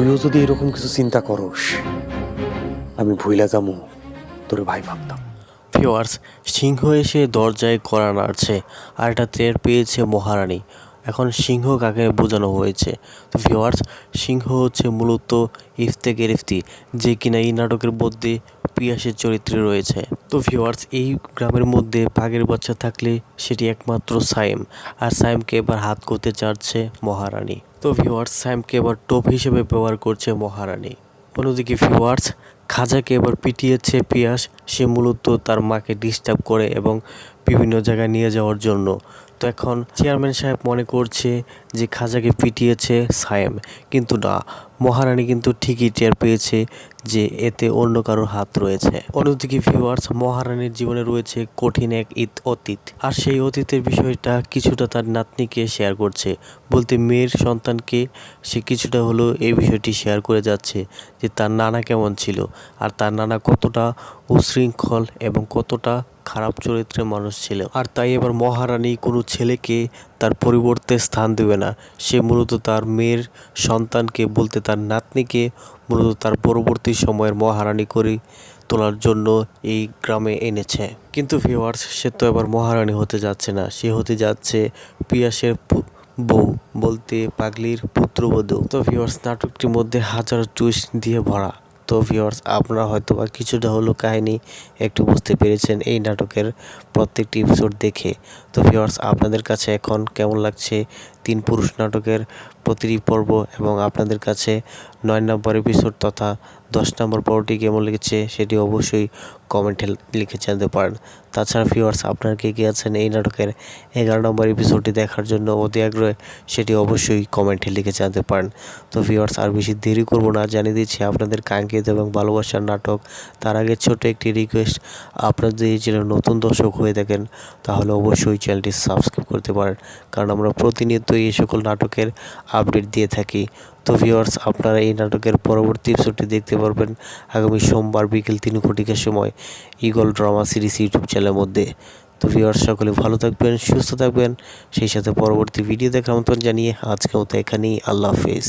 তুইও যদি এরকম কিছু চিন্তা করস, আমি ভুইলা যামু, তোর ভাই ভাবতাম। ভিওয়ার্স সিংহ এসে দরজায় কড়া নাড়ছে, আর এটা টের পেয়েছে মহারানী। এখন সিংহ কাকে বোঝানো হয়েছে? তো ভিওয়ার্স সিংহ হচ্ছে মূলত ইফতে গেরিফতি যে কিনা এই নাটকের মধ্যে পিয়াসের চরিত্রে রয়েছে। তো ভিওয়ার্স এই গ্রামের মধ্যে বাঘের বাচ্চা থাকলে সেটি একমাত্র সাইম, আর সাইমকে এবার হাত করতে চাচ্ছে মহারানী। তো ভিওয়ার্স স্যামকে এবার টোপ হিসেবে ব্যবহার করছে মহারানী। অন্যদিকে ভিওয়ার্স খাজাকে এবার পিটিয়েছে পিয়াস। সে মূলত তার মাকে ডিস্টার্ব করে এবং বিভিন্ন জায়গায় নিয়ে যাওয়ার জন্য। তো এখন চেয়ারম্যান সাহেব মনে করছে যে খাজাকে পিটিয়েছে সায়েম। কিন্তু না, মহারানী কিন্তু ঠিকই টের পেয়েছে যে এতে অন্য কারোর হাত রয়েছে। অন্যদিকে ভিউয়ার্স মহারানীর জীবনে রয়েছে কঠিন এক ঈদ অতীত। আর সেই অতীতের বিষয়টা কিছুটা তার নাতনিকে শেয়ার করছে। বলতে মেয়ের সন্তানকে সে কিছুটা হলেও এই বিষয়টি শেয়ার করে যাচ্ছে যে তার নানা কেমন ছিল। আর তার নানা কতটা উশৃঙ্খল এবং কতটা খারাপ চরিত্রের মানুষ ছিল। আর তাই এবার মহারানী কোনো ছেলেকে তার পরিবর্তে স্থান দেবে না। সে মূলত তার মেয়ের সন্তানকে বলতে তার নাতনিকে মূলত তার পরবর্তী সময়ের মহারানী করে তোলার জন্য এই গ্রামে এনেছে। কিন্তু ভিওয়ার্স সে তো এবার মহারানী হতে যাচ্ছে না। সে হতে যাচ্ছে পিয়াসের বউ বলতে পাগলির পুত্রবধূ। তো ভিওয়ার্স নাটকটির মধ্যে হাজার টুইস্ট দিয়ে ভরা। তো ভিওয়ার্স আপনারা হয়তো বা কিছুটা হলো কাহিনি একটু বুঝতে পেরেছেন এই নাটকের প্রত্যেকটি এপিসোড দেখে। তো ভিওয়ার্স আপনাদের কাছে এখন কেমন লাগছে? তিন পুরুষ নাটকের প্রতিটি পর্ব এবং আপনাদের কাছে নয় নম্বর এপিসোড তথা দশ নম্বর পর্বটি কেমন লেগেছে সেটি অবশ্যই কমেন্টে লিখে জানতে পারেন। তাছাড়া ভিওয়ার্স আপনারা কে কে আছেন এই নাটকের এগারো নম্বর এপিসোডটি দেখার জন্য অতি আগ্রহে সেটি অবশ্যই কমেন্টে লিখে জানতে পারেন। তো ভিওয়ার্স আর বেশি দেরি করব না, জানিয়ে দিচ্ছি আপনাদের কাঙ্ক্ষিত এবং ভালোবাসার নাটক, তার আগে ছোট একটি রিকোয়েস্ট আপনারা যদি চ্যানেল নতুন দর্শক হয়ে থাকেন, তাহলে অবশ্যই চ্যানেলটি সাবস্ক্রাইব করতে পারেন। কারণ আমরা প্রতিনিয়ত এই সকল নাটকের আপডেট দিয়ে থাকি। তো ভিওয়ার্স আপনারা এই নাটকের পরবর্তী এপিসোডটি দেখতে পারবেন আগামী সোমবার বিকেল তিন ঘটিকার সময় ইগল ড্রামা সিরিজ ইউটিউব চ্যানেলের মধ্যে। তো ভিওয়ার্স সকলে ভালো থাকবেন, সুস্থ থাকবেন। সেই সাথে পরবর্তী ভিডিও দেখার মতন জানিয়ে আজকে মতো এখানেই। আল্লাহ হাফেজ।